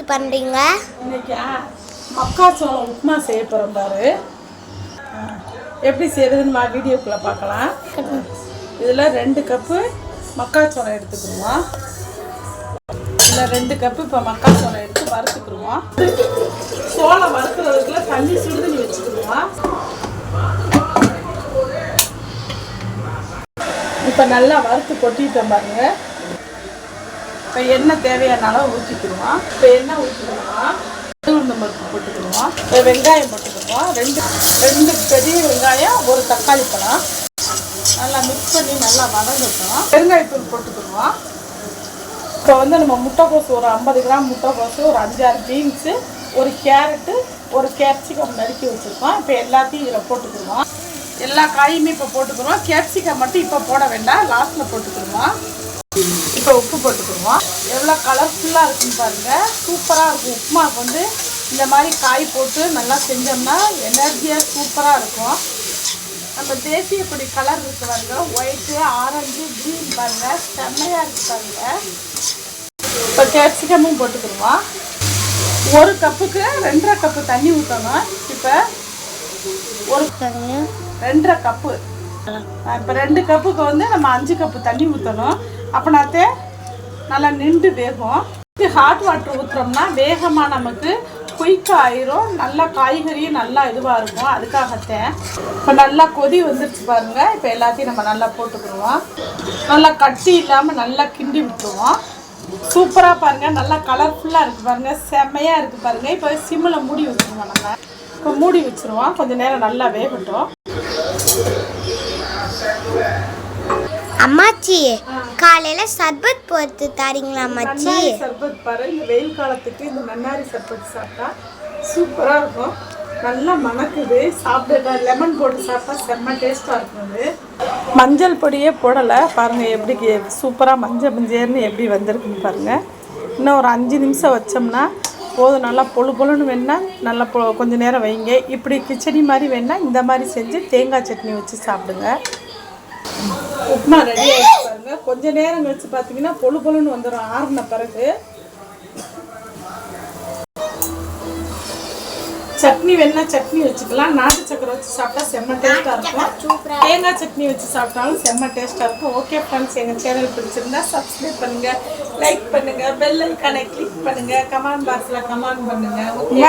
பண்ணுறீங்க இன்னைக்கு மக்காச்சோளம் உப்புமா செய்ய போகிறோம் பாரு. எப்படி செய்யறதுன்னு வீடியோக்குள்ளே பார்க்கலாம். இதில் ரெண்டு கப்பு மக்காச்சோளம் எடுத்துக்கிடுவோம். இதில் ரெண்டு கப்பு இப்போ மக்காச்சோளம் எடுத்து வறுத்துக்கிடுவோம். சோளம் வறுக்கிறதுக்குள்ள தண்ணி சுடுதண்ணி வச்சுக்கிடுவோம். இப்போ நல்லா வறுத்து கொட்டிட்டோம் பாருங்கள் இப்போ எண்ணெய் தேவையான ஊற்றிக்கிடுவோம் இப்போ எண்ணெய் ஊற்றிக்கிடுவோம் உளுந்தம் பருப்பு போட்டுக்கிடுவோம் இப்போ வெங்காயம் போட்டுக்கிடுவோம் ரெண்டு ரெண்டு பெரிய வெங்காயம் ஒரு தக்காளி பழம். நல்லா மிக்ஸ் பண்ணி நல்லா வதங்கட்டும். பெருங்காயத்தூள் போட்டுக்கிடுவோம் இப்போ வந்து நம்ம முட்டைக்கோசு ஒரு ஐம்பது கிராம் முட்டைக்கோசு ஒரு அஞ்சாறு பீன்ஸு ஒரு கேரட்டு ஒரு கேப்சிகம் நறுக்கி வச்சுருக்கோம். இப்போ எல்லாத்தையும் இதில் போட்டுக்கிடுவோம் எல்லா காயுமே இப்போ போட்டுக்கிறோம் கேப்சிகம் மட்டும் இப்போ போட வேண்டாம். லாஸ்ட்டில் போட்டுக்கிடுவோம் இப்போ உப்பு போட்டுக்கிடுவோம் எவ்வளோ கலர்ஃபுல்லாக இருக்குன்னு பாருங்கள் சூப்பராக இருக்கும். உப்புமாவுக்கு வந்து இந்த மாதிரி காய் போட்டு நல்லா செஞ்சோம்னா எனர்ஜியாக சூப்பராக இருக்கும். நம்ம தேசிய கொடி கலர் இருக்கு பாருங்க. ஒயிட்டு ஆரஞ்சு க்ரீன் பாருங்க. செம்மையாக இருக்கு பாருங்க. இப்போ கேப்சிகமும் போட்டுக்கிடுவோம் ஒரு கப்புக்கு ரெண்டரை கப்பு தண்ணி ஊற்றணும் இப்போ ஒரு ரெண்டரை கப்பு. இப்போ ரெண்டு கப்புக்கு வந்து நம்ம அஞ்சு கப்பு தண்ணி ஊற்றணும் அப்படின்னாத்தே நல்லா நின்று வேகும். ஹாட் வாட்டர் ஊற்றுறோம்னா வேகமாக நமக்கு குயிக்காக ஆயிரும். நல்லா காய்கறியும் நல்லா இதுவாக இருக்கும். அதுக்காகத்தான் இப்போ நல்லா கொதி வந்துருச்சு பாருங்க. இப்போ எல்லாத்தையும் நம்ம நல்லா போட்டுக்கிடுவோம். நல்லா கட்டி இல்லாமல் நல்லா கிண்டி விட்டுருவோம். சூப்பராக பாருங்கள் நல்லா கலர்ஃபுல்லாக இருக்குது பாருங்கள் செம்மையாக இருக்குது பாருங்கள் இப்போ சிம்மில் மூடி வச்சுருவோம் நம்ம. இப்போ மூடி வச்சுருவோம். கொஞ்சம் நேரம் நல்லா வேகட்டும். அம்மாச்சி காலையில சர்பத் போட்டு தாரீங்களா அம்மாச்சி? சர்பத் பாரு இந்த வெயில் காலத்துக்கு இந்த நன்னாரி சர்பத் சாப்பிட்டா சூப்பராக இருக்கும். நல்லா மணக்குது. சாப்பிட லெமன் போட்டு சாப்பிட்டா செம்ம டேஸ்ட்டாக இருக்கும் அது. மஞ்சள் பொடியே போடலை. பாருங்கள் எப்படி சூப்பராக மஞ்சள் மஞ்சள்னு எப்படி வந்திருக்குன்னு பாருங்கள் இன்னும் ஒரு அஞ்சு நிமிஷம் வச்சோம்னா போதும். நல்லா பொழு பொழுன்னு வேணால் நல்லா பொ கொஞ்ச நேரம் வைங்க. இப்படி கிச்சடி மாதிரி வேணால் இந்த மாதிரி செஞ்சு தேங்காய் சட்னி வச்சு சாப்பிடுங்க. உப்புமா ரெடி ஆகிடுச்சு பாருங்க. கொஞ்ச நேரம் கழிச்சு பார்த்தீங்கன்னா பொழு பொழுன்னு வந்துடும் ஆறுன பிறகு. சட்னி வேணா சட்னி வச்சுக்கலாம். நாட்டு சக்கரை வச்சு சாப்பிட்டா செம்ம டேஸ்ட்டாக இருக்கும். தேங்காய் சட்னி வச்சு சாப்பிட்டாலும் செம்ம டேஸ்ட்டாக இருக்கும். ஓகே ஃப்ரெண்ட்ஸ் எங்கள் சேனல் பிடிச்சிருந்தா சப்ஸ்கிரைப் பண்ணுங்க லைக் பண்ணுங்க பெல் ஐக்கானை கிளிக் பண்ணுங்க கமெண்ட் பாக்ஸில் கமெண்ட் பண்ணுங்க. ஓகே